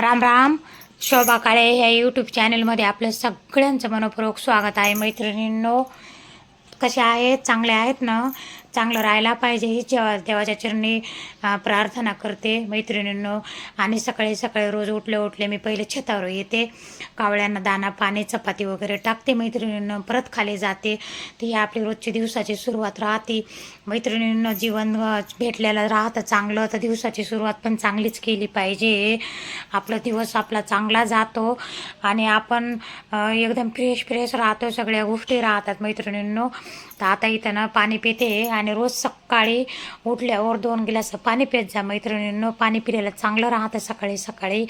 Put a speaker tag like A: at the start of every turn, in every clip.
A: राम राम. शोभा काळे ह्या यूट्यूब चॅनलमध्ये आपलं सगळ्यांचं मनपूर्वक स्वागत आहे मैत्रिणींनो. कसे आहेत? चांगले आहेत ना? चांगलं राहायला पाहिजे ही जेव्हा देवाच्या चरणी प्रार्थना करते मैत्रिणींनो. आणि सकाळी सकाळी रोज उठले उठले मी पहिले छतावर येते. कावळ्यांना दाना पाणी चपाती वगैरे टाकते मैत्रिणींनो. परत खाली जाते. ती आपली रोजची दिवसाची सुरुवात राहते. मैत्रिणींना जीवन भेटलेलं राहतं चांगलं तर दिवसाची सुरुवात पण चांगलीच केली पाहिजे. आपला दिवस आपला चांगला जातो. आणि आपण एकदम फ्रेश फ्रेश राहतो. सगळ्या गोष्टी राहतात मैत्रिणींनो. तर आता इथं ना पाणी पिते आणि रोज सकाळी उठल्यावर दोन गिलास पाणी पित जा मैत्रिणींनो. पाणी पिल्याला चांगलं राहतं सकाळी सकाळी.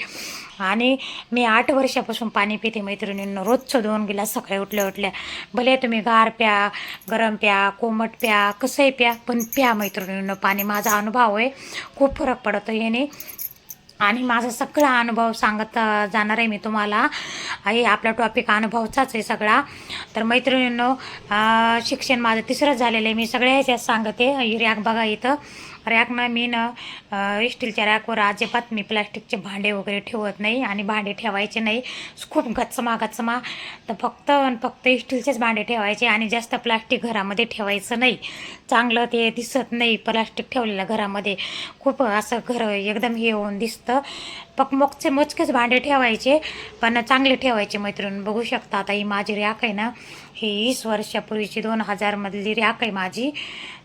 A: आणि मी आठ वर्षापासून पाणी पिते मैत्रिणींनो रोजचं दोन गिलास सकाळी उठल्या उठल्या. भले तुम्ही गार प्या गरम प्या कोमट प्या कसंही प्या पण प्या मैत्रिणींनो. पाणी माझा अनुभव आहे. खूप फरक पडतो याने. आणि माझा सगळा अनुभव सांगत जाणार आहे मी तुम्हाला. आहे आपला टॉपिक अनुभवचाच आहे सगळा. तर मैत्रिणींनो शिक्षण माझं तिसरंच झालेलं आहे. मी सगळ्या ह्याच्यात सांगते. ही बघा इथं. रॅकनं मी ना स्टीलच्या रॅकवर अजिबात मी प्लास्टिकचे भांडे वगैरे ठेवत नाही आणि भांडे ठेवायचे नाही. खूप गच्चमा गच्चमा. तर फक्त फक्त स्टीलचेच भांडे ठेवायचे आणि जास्त प्लास्टिक घरामध्ये ठेवायचं नाही. चांगलं ते दिसत नाही प्लास्टिक ठेवलेलं घरामध्ये. खूप असं घर एकदम हे होऊन दिसतं. पकमोकचे मोजकेच भांडे ठेवायचे पण चांगले ठेवायचे मैत्रीण. बघू शकता आता ही माझी रॅक आहे ना. ही वीस वर्षापूर्वीची दोन हजारमधली रॅक आहे माझी.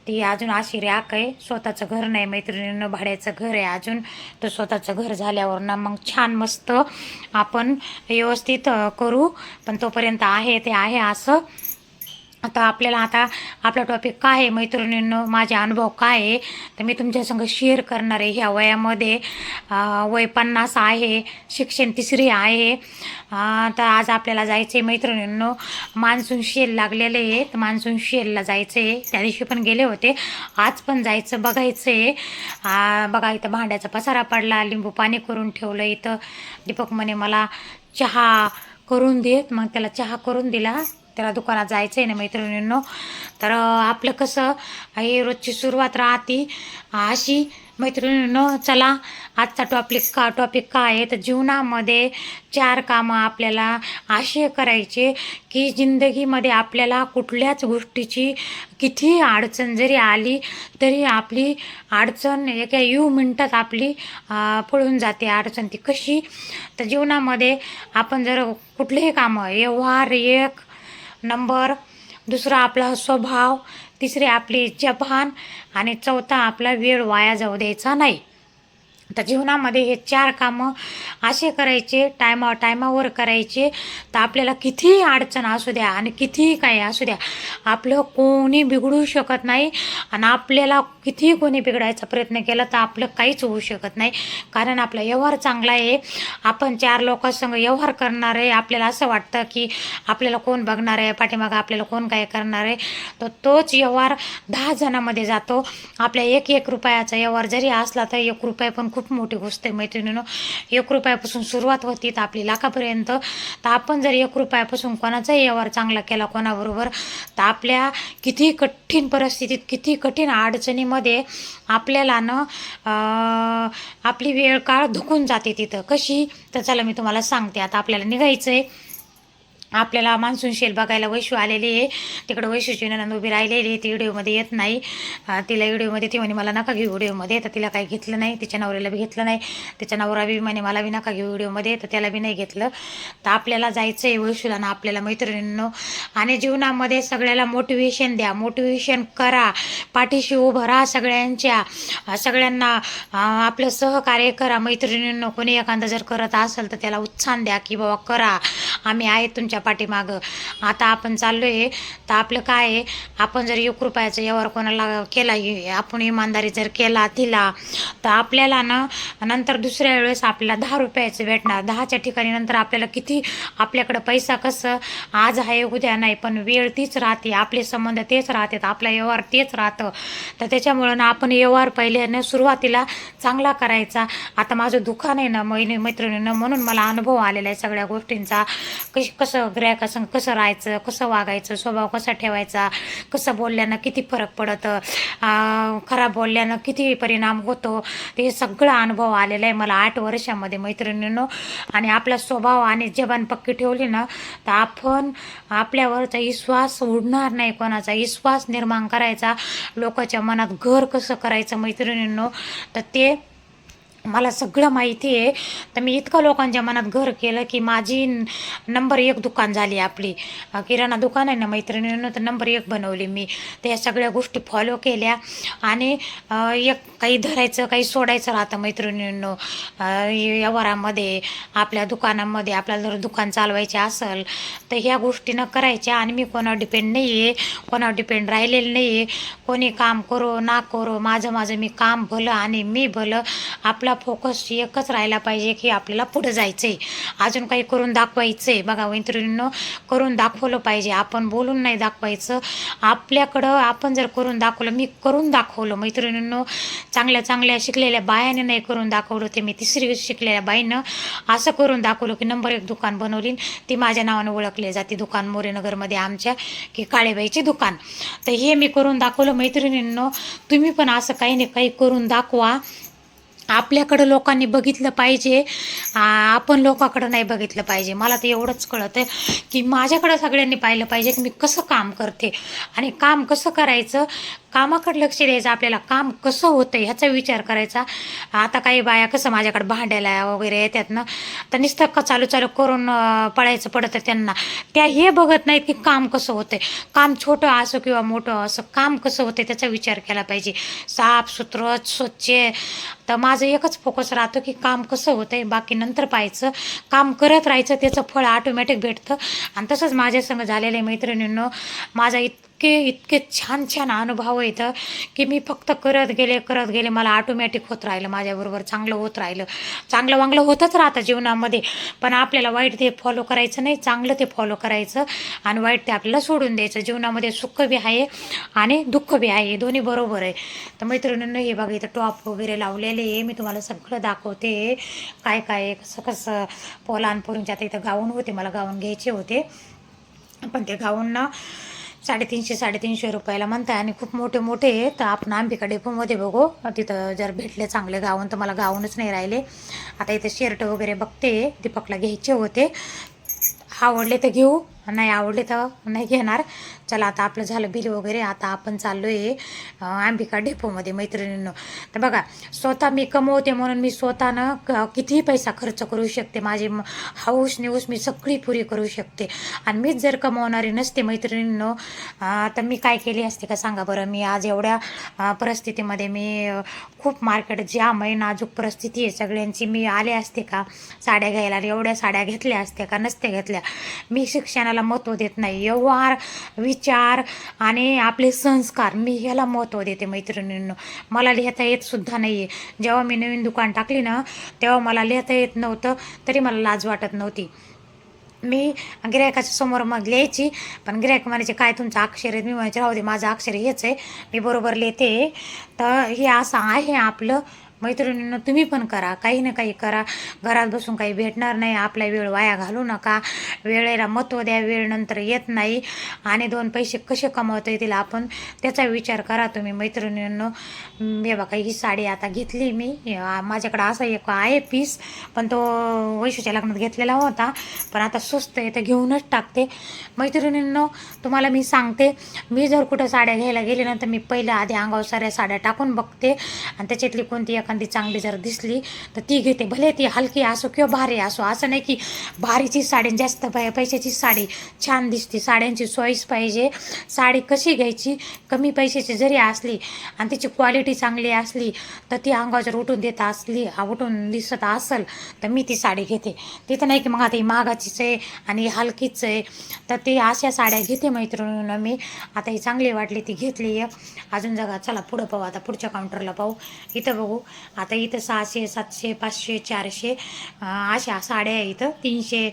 A: ती अजून अशी रॅक आहे. स्वतःचं घर नाही मैत्रिणीनं भाड्याचं घर आहे अजून. तर स्वतःचं घर झाल्यावर ना मग छान मस्त आपण व्यवस्थित करू. पण तोपर्यंत आहे ते आहे असं. आता आपल्याला आता आपला टॉपिक काय आहे मैत्रिणींनो? माझे अनुभव काय आहे? तर मी तुमच्यासंग शेअर करणार आहे. ह्या वयामध्ये वय पन्नास आहे शिक्षण तिसरी आहे. तर आज आपल्याला जायचं आहे मैत्रिणींनो मान्सून शेल लागलेले आहे. तर मान्सून शेलला जायचं आहे त्या दिवशी पण गेले होते. आज पण जायचं बघायचं आहे बघा इथं भांड्याचा पसारा पडला लिंबू पाणी करून ठेवलं इथं. दीपक म्हणे मला चहा करून देत. मग त्याला चहा करून दिला. त्याला दुकानात जायचं आहे ना मैत्रिणींनो. तर आपलं कसं हे रोजची सुरुवात राहते. अशी मैत्रिणींनो चला आजचा टॉपिक का टॉपिक काय आहे? तर जीवनामध्ये चार कामं आपल्याला असे करायचे की जिंदगीमध्ये आपल्याला कुठल्याच गोष्टीची किती अडचण जरी आली तरी आपली अडचण एका यू मिनटात आपली पळून जाते अडचण ती कशी? तर जीवनामध्ये आपण जर कुठलेही कामं व्यवहार एक नंबर दुसरा आपला स्वभाव तिसरे आपली जपान आणि चौथा आपला वेळ वाया जाऊ द्यायचा नाही. तर जीवनामध्ये हे चार कामं असे करायचे टायमा टायमावर करायचे. तर आपल्याला कितीही अडचण असू द्या आणि कितीही काही असू द्या आपलं कोणी बिघडू शकत नाही आणि आपल्याला कितीही कोणी बिघडायचा प्रयत्न केला तर आपलं काहीच होऊ शकत नाही. कारण आपला व्यवहार चांगला आहे. आपण चार लोकांसंग व्यवहार करणार आहे. आपल्याला असं वाटतं की आपल्याला कोण बघणार आहे? पाठीमागं आपल्याला कोण काय करणार आहे? तर तोच व्यवहार दहा जणांमध्ये जातो. आपल्या एक एक रुपयाचा व्यवहार जरी असला तर एक रुपये पण खूप मोठी गोष्ट आहे मैत्रिणीनं. एक रुपयापासून सुरुवात होती तर आपली लाखापर्यंत. तर आपण जर एक रुपयापासून कोणाचाही व्यवहार चांगला केला कोणाबरोबर तर आपल्या किती कठीण परिस्थितीत किती कठीण अडचणीमध्ये आपल्याला न आपली वेळ काळ धुकून जाते तिथं. कशी? तर चला मी तुम्हाला सांगते. आता आपल्याला निघायचं आहे आपल्याला मान्सून शेल बघायला वैशू आलेली आहे. तिकडं वैशूची ननंद उभी राहिलेली आहे. ती व्हिडिओमध्ये येत नाही. तिला व्हिडिओमध्ये ती म्हणे मला नका घेऊ व्हिडिओमध्ये. तर तिला काही घेतलं नाही. तिच्या नवऱ्याला बी घेतलं नाही. तिच्या नवरा बी म्हणे मला बी नका घेऊ व्हिडिओमध्ये. तर त्याला बी नाही घेतलं. तर आपल्याला जायचं आहे वैशूला ना आपल्याला मैत्रिणींनो आणि जीवनामध्ये सगळ्याला मोटिवेशन द्या. मोटिवेशन करा. पाठीशी उभं राहा सगळ्यांच्या. सगळ्यांना आपलं सहकार्य करा. मैत्रिणींनो कोणी एखादं जर करत असेल तर त्याला उत्साहन द्या की बाबा करा. आम्ही आहे तुमच्या पाठीमागं. आता आपण चाललो आहे तर आपलं काय आहे? आपण जर एक रुपयाचा व्यवहार कोणाला केला आपण इमानदारी जर केला दिला तर आपल्याला ना नंतर दुसऱ्या वेळेस आपल्याला दहा रुपयाचं भेटणार. दहाच्या ठिकाणी नंतर आपल्याला किती आपल्याकडं पैसा कसं? आज आहे उद्या नाही पण वेळ तीच राहते आपले संबंध तेच राहतात आपला व्यवहार तेच राहतं. तर त्याच्यामुळं ना आपण व्यवहार पहिल्यानं सुरुवातीला चांगला करायचा. आता माझं दुकान आहे ना मैने मैत्रिणीनं म्हणून मला अनुभव आलेला आहे सगळ्या गोष्टींचा. कशी कसं कसं ग्राहकासंग कसं राहायचं कसं वागायचं स्वभाव कसा ठेवायचा कसं बोलल्यानं किती फरक पडतं खराब बोलल्यानं किती परिणाम होतो ते सगळं अनुभव आलेला आहे मला आठ वर्षामध्ये मैत्रिणींनो. आणि आपला स्वभाव आणि जबान पक्की ठेवली ना तर आपण आपल्यावरचा विश्वास उडणार नाही कोणाचा. विश्वास निर्माण करायचा लोकांच्या मनात घर कसं करायचं मैत्रिणींनो तर ते मला सगळं माहिती आहे. तर मी इतकं लोकांच्या मनात घर केलं की माझी नंबर एक दुकान झाली आपली. किराणा दुकान आहे ना मैत्रिणीनं तर नंबर एक बनवली मी. तर या सगळ्या गोष्टी फॉलो केल्या. आणि एक काही धरायचं काही सोडायचं राहतं मैत्रिणींनो. व्यवहारामध्ये आपल्या दुकानामध्ये आपल्याला जर दुकान चालवायचे असेल तर ह्या गोष्टीनं करायच्या. आणि मी कोणावर डिपेंड नाही आहे कोणावर डिपेंड राहिलेलं नाही आहे कोणी काम करो ना करो माझं माझं मी काम भलं आणि मी भलं. आपला फोकस एकच राहायला पाहिजे की आपल्याला पुढं जायचं आहे अजून काही करून दाखवायचं आहे बघा मैत्रिणींनो करून दाखवलं पाहिजे. आपण बोलून नाही दाखवायचं. आपल्याकडं आपण जर करून दाखवलं मी करून दाखवलं. मैत्रिणींनो चांगल्या चांगल्या शिकलेल्या बायाने नाही करून दाखवलं ते. मी तिसरी शिकलेल्या बाईनं असं करून दाखवलं की नंबर एक दुकान बनवली ती माझ्या नावानं ओळखली जाते. दुकान मोरेनगरमध्ये आमच्या की काळेबाईचे दुकान. तर हे मी करून दाखवलं. मैत्रिणींनो तुम्ही पण असं काही नाही काही करून दाखवा. आपल्याकडं लोकांनी बघितलं पाहिजे. आपण लोकांकडं नाही बघितलं पाहिजे. मला तर एवढंच कळतं की माझ्याकडं सगळ्यांनी पाहिलं पाहिजे की मी कसं काम करते. आणि काम कसं करायचं? कामाकडे लक्ष द्यायचं आपल्याला काम कसं होतं ह्याचा विचार करायचा. आता काही बाया कसं माझ्याकडे भांडायला वगैरे येतात ना तर निस्तक्क चालू चालू करून पळायचं पडतं त्यांना. त्या हे बघत नाहीत की काम कसं होतंय. काम छोटं असो किंवा मोठं असं काम कसं होतं त्याचा विचार केला पाहिजे. साफ सुथरं स्वच्छ. तर माझं एकच फोकस राहतो की काम कसं होतंय बाकी नंतर पाहायचं. काम करत राहायचं त्याचं फळ ऑटोमॅटिक भेटतं. आणि तसंच माझ्यासंग झालेल्या मैत्रिणींनो माझा इतके इतके छान छान अनुभव येतं की मी फक्त करत गेले करत गेले मला ऑटोमॅटिक होत राहिलं माझ्याबरोबर चांगलं होत राहिलं. चांगलं वांगलं होतच राहतं जीवनामध्ये पण आपल्याला वाईट ते फॉलो करायचं नाही चांगलं ते फॉलो करायचं आणि वाईट ते आपल्याला सोडून द्यायचं. जीवनामध्ये सुख बी आहे आणि दुःख बी आहे हे दोन्ही बरोबर आहे. तर मैत्रिणींना हे बघा इथं टॉप वगैरे लावलेले आहे मी तुम्हाला सगळं दाखवते. काय काय कसं कसं पोलांपोरींच्या आता इथं गाऊन होते मला गाऊन घ्यायचे होते. पण ते गाऊन ना साडेतीनशे साडेतीनशे रुपयाला म्हणताय आणि खूप मोठे मोठे तर आपण अंबिका डेपोमध्ये बघू. तिथं जर भेटले चांगले गाऊन तर मला गाऊनच नाही राहिले. आता इथे शर्ट वगैरे बघते. दीपकला घ्यायचे होते. आवडले तर घेऊ. नाही आवडले तर नाही घेणार. चला आता आपलं झालं बिल वगैरे आता आपण चाललो आहे अंबिका डेपोमध्ये मैत्रिणींनो. तर बघा स्वतः मी कमवते म्हणून मी स्वतःनं क कितीही पैसा खर्च करू शकते. माझी हाऊस हौस मी सगळी पुरी करू शकते. आणि मीच जर कमवणारी नसते मैत्रिणींनो तर मी काय केली असते का सांगा बरं? मी आज एवढ्या परिस्थितीमध्ये मी खूप मार्केट जाम आहे नाजूक परिस्थिती आहे. सगळ्यांची मी आले असते का? साड्या घ्यायला आणि एवढ्या साड्या घेतल्या असत्या का नसत्या घेतल्या? मी शिक्षणाला महत्त्व देत नाही. व्यवहार विचार आणि आपले संस्कार मी ह्याला महत्त्व देते मैत्रिणींनो. मला लिहिता येतसुद्धा नाही आहे जेव्हा मी नवीन दुकान टाकली ना तेव्हा मला लिहिता येत नव्हतं तरी मला लाज वाटत नव्हती. मी गिरायकाच्या समोर मग लिहायची पण गिरायक म्हणायचे काय तुमचं अक्षर आहे? मी म्हणायचे राहू दे माझं अक्षर हेच आहे. मी बरोबर लिहिते. तर हे असं आहे आपलं मैत्रिणींना तुम्ही पण करा. काही ना काही करा. घरात बसून काही भेटणार नाही. आपला वेळ वाया घालू नका. वेळेला महत्त्व द्या. वेळ नंतर येत नाही. आणि दोन पैसे कसे कमावता येतील आपण त्याचा विचार करा तुम्ही मैत्रिणींनो. हे बघा ही साडी आता घेतली मी. माझ्याकडं असा एक आहे पीस पण तो वैशूच्या लग्नात घेतलेला होता. पण आता स्वस्त आहे तर घेऊनच टाकते. मैत्रिणींनो तुम्हाला मी सांगते मी जर कुठं साड्या घ्यायला गेले ना तर मी पहिल्या आधी अंगावर साऱ्या साड्या टाकून बघते. आणि त्याच्यातली कोणती एखादी चांगली जर दिसली तर ती घेते. भले ती हलकी असो किंवा भारी असो असं नाही की भारीची साडी आणि जास्त पै पैशाची साडी छान दिसते. साड्यांची चॉईस पाहिजे. साडी कशी घ्यायची? कमी पैशाची जरी असली आणि तिची क्वालिटी चांगली असली तर ती अंगावर जर उठून देत असली उठून दिसत असेल तर मी ती साडी घेते. तिथं नाही की मग आता ही महागाचीच आहे आणि हलकीच आहे. तर ती अशा साड्या घेते मैत्रिणीनं मी. आता ही चांगली वाटली ती घेतली आहे अजून जगा चला पुढं पाहू. आता पुढच्या काउंटरला पाहू. इथं बघू. आता इथं सहाशे सातशे पाचशे चारशे अशा साड्या आहे इथं तीनशे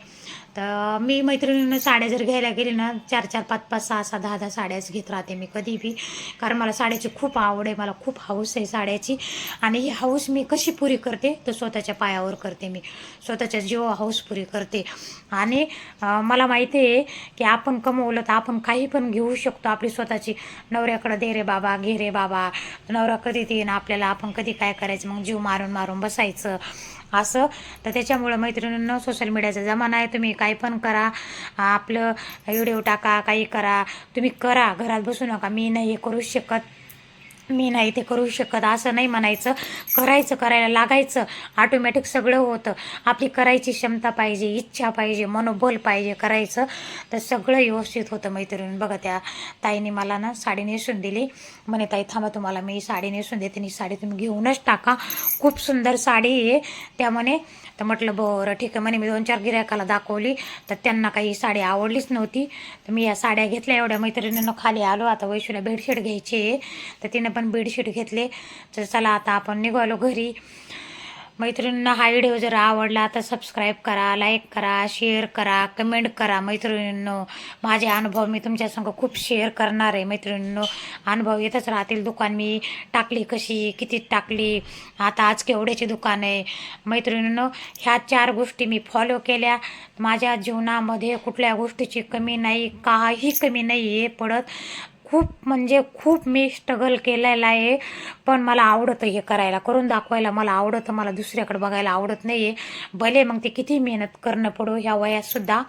A: तर मी मैत्रिणीनं साड्या जर घ्यायला गेली ना चार चार पाच पाच सहा सहा दहा दहा साड्याच घेत राहते मी कधी बी कारण मला साड्याची खूप आवड आहे मला खूप हाऊस आहे साड्याची. आणि ही हाऊस मी कशी पुरी करते तर स्वतःच्या पायावर करते मी. स्वतःच्या जीव हाऊस पुरी करते. आणि मला माहिती आहे की आपण कमवलं तर आपण काही पण घेऊ शकतो. आपली स्वतःची नवऱ्याकडं दे रे बाबा घे रे बाबा. नवरा कधी देईन आपल्याला आपण कधी काय करायचं? मग जीव मारून मारून बसायचं. असं. तर त्याच्यामुळं मैत्रिणींना सोशल मीडियाचा जमाना आहे. तुम्ही काही पण करा. आपलं व्हिडिओ टाका काही करा. तुम्ही करा. घरात बसू नका. मी नाही हे करू शकत. मी नाही ते करू शकत असं नाही म्हणायचं. करायचं करायला लागायचं. ऑटोमॅटिक सगळं होतं. आपली करायची क्षमता पाहिजे इच्छा पाहिजे मनोबल पाहिजे करायचं. तर सगळं व्यवस्थित होतं मैत्रिणी बघा त्या ताईने मला ना साडी नेसून दिली. म्हणे ताई थांबा तुम्हाला मी साडी नेसून देते आणि साडी तुम्ही घेऊनच टाका. खूप सुंदर साडी आहे. त्या म्हणे तर म्हटलं बरं ठीक आहे. म्हणे मी दोन चार गिरायकाला दाखवली. तर त्यांना काही साडी आवडलीच नव्हती. तर मी या साड्या घेतल्या. एवढ्या मैत्रिणींना खाली आलो. आता वैशूला बेडशीट घ्यायची आहे. तर तिनं पण बेडशीट घेतले तर चला आता आपण निघालो घरी. मैत्रिणींना हा व्हिडिओ जर आवडला तर सबस्क्राईब करा लाईक करा शेअर करा कमेंट करा. मैत्रिणींनो माझे अनुभव मी तुमच्यासंग खूप शेअर करणार आहे. मैत्रिणींनो अनुभव येतच राहतील. दुकान मी टाकली कशी किती टाकली आता आज केवढ्याची दुकान आहे. मैत्रिणींनो ह्या चार गोष्टी मी फॉलो केल्या. माझ्या जीवनामध्ये कुठल्या गोष्टीची कमी नाही काही कमी नाही आहे पडत. खूप म्हणजे खूप मी स्ट्रगल केलेला आहे. पण मला आवडतं हे करायला. करून दाखवायला मला आवडतं. मला दुसऱ्याकडे बघायला आवडत नाही आहे भले मग ते किती मेहनत करणं पडो ह्या वयातसुद्धा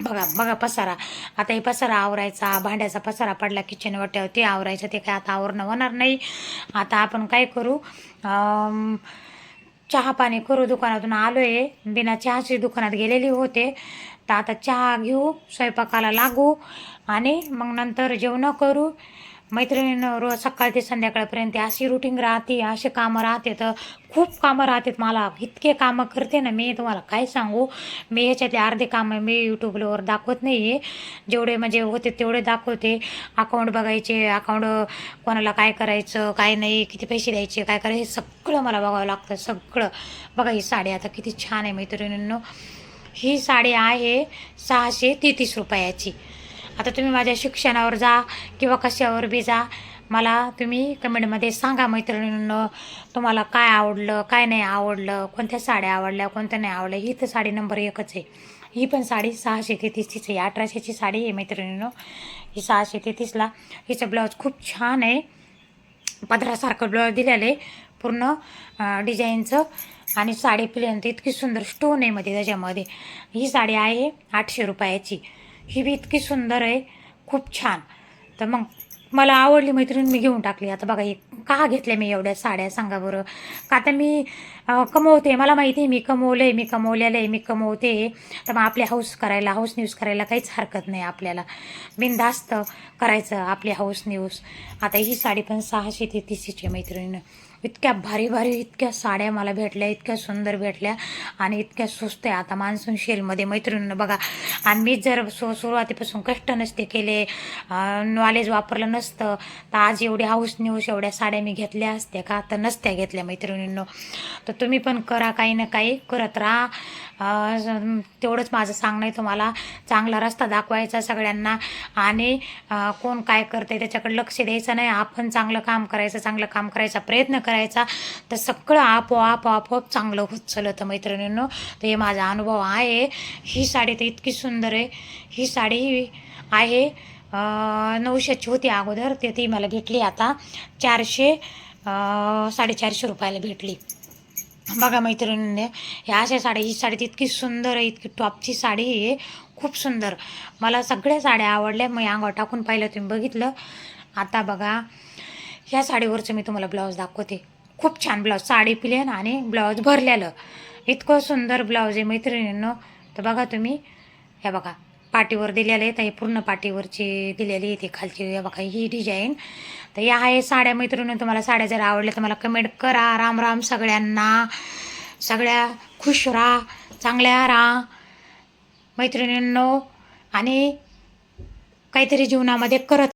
A: बघा बघा पसारा. आता हे पसारा आवरायचा भांड्याचा पसारा पडला किचन वाट्यावर ते आवरायचं ते काय आता आवरणं होणार नाही. आता आपण काय करू? चहा पाणी करू. दुकानातून आलो आहे बिना चहाची दुकानात गेलेली होते. तर आता चहा घेऊ स्वयंपाकाला लागू. आणि मग नंतर जेवणं करू. मैत्रिणीनं रोज सकाळ ते संध्याकाळपर्यंत अशी रुटीन राहते असे कामं राहते. तर खूप कामं राहतात मला. इतके कामं करते ना मी. तुम्हाला काय सांगू? मी याच्यातले अर्धे कामं मी यूट्यूबवर दाखवत नाही आहे जेवढे म्हणजे होते तेवढे दाखवते. अकाउंट बघायचे अकाउंट कोणाला काय करायचं काय नाही किती पैसे द्यायचे काय करायचे सगळं मला बघावं लागतं सगळं. बघा ही साडी आता किती छान आहे मैत्रिणींनो. ही साडी आहे सहाशे तेहतीस रुपयाची. आता तुम्ही माझ्या शिक्षणावर जा किंवा कशावर बी जा. मला तुम्ही कमेंटमध्ये सांगा मैत्रिणींनो तुम्हाला काय आवडलं काय नाही आवडलं कोणत्या साड्या आवडल्या कोणत्या नाही आवडल्या. ही तर साडी नंबर एकच आहे. ही पण साडी सहाशे तेहतीसचीच आहे. अठराशेची साडी आहे मैत्रिणींनो. ही सहाशे तेहतीसला हिचं ब्लाऊज खूप छान आहे. पदरासारखं ब्लाऊज दिलेलं आहे. पूर्ण डिझाईनचं. आणि साडी प्लेन तर इतकी सुंदर स्टोन आहे मध्ये त्याच्यामध्ये. ही साडी आहे आठशे रुपयाची. ही बी इतकी सुंदर आहे. खूप छान. तर मग मला आवडली मैत्रीण मी घेऊन टाकली. आता बघा हे का घेतल्या मी एवढ्या साड्या सांगा बरं. का तर मी कमवते. मला माहिती आहे मी कमवलं आहे मी कमवलेलं आहे मी कमवते. तर मग आपले हाऊस करायला हाऊस न्यूज करायला काहीच हरकत नाही आपल्याला. बिनधास्त करायचं आपली हाऊस न्यूज. आता ही साडी पण सहाशे ते तीसशेची आहे मैत्रिणीनं इतक्या भारी भारी इतक्या साड्या मला भेटल्या इतक्या सुंदर भेटल्या आणि इतक्या स्वस्त आहे. आता मान्सून शेलमध्ये मैत्रिणीनं बघा. आणि मी जर सु सुरुवातीपासून कष्ट नसते केले नॉलेज वापरलं नसतं तर आज एवढी हाऊस न्यूज एवढ्या साड्या मी घेतल्या असत्या का? तर नसत्या घेतल्या मैत्रिणींनो. तर तुम्ही पण करा काही ना काही करत राहा. तेवढंच माझं सांगणं आहे तुम्हाला. चांगला रस्ता दाखवायचा सगळ्यांना. आणि कोण काय करते त्याच्याकडे लक्ष द्यायचं नाही. आपण चांगलं काम करायचं चांगलं काम करायचा प्रयत्न करायचा. तर सगळं आपोआप आपोआप चांगलं होत चालतं मैत्रिणींनो. तर हे माझा अनुभव आहे. ही साडी तर इतकी सुंदर आहे. ही साडी आहे नऊशेची होती अगोदर. ते ती मला भेटली आता. चारशे साडेचारशे रुपयाला भेटली. बघा मैत्रिणींनी ह्या अशा साड्या ही साडी इतकी सुंदर आहे इतकी टॉपची साडी आहे खूप सुंदर. मला सगळ्या साड्या आवडल्या मी अंगावर टाकून पाहिलं तुम्ही बघितलं. आता बघा ह्या साडीवरचं मी तुम्हाला ब्लाऊज दाखवते. खूप छान ब्लाऊज साडी प्लेन आणि ब्लाऊज भरलेलं. इतकं सुंदर ब्लाऊज आहे मैत्रिणींनो. तर बघा तुम्ही हे बघा. पाठीवर दिलेले आहेत तर हे पूर्ण पाटीवरची दिलेली आहे ती खालची. बघा ही डिझाईन तर या आहे साड्या मैत्रिणी तुम्हाला साड्या जर आवडल्या तर मला कमेंट करा. राम राम सगळ्यांना. सगळ्या खुश राहा. चांगल्या राहा. मैत्रिणींनो आणि काहीतरी जीवनामध्ये करत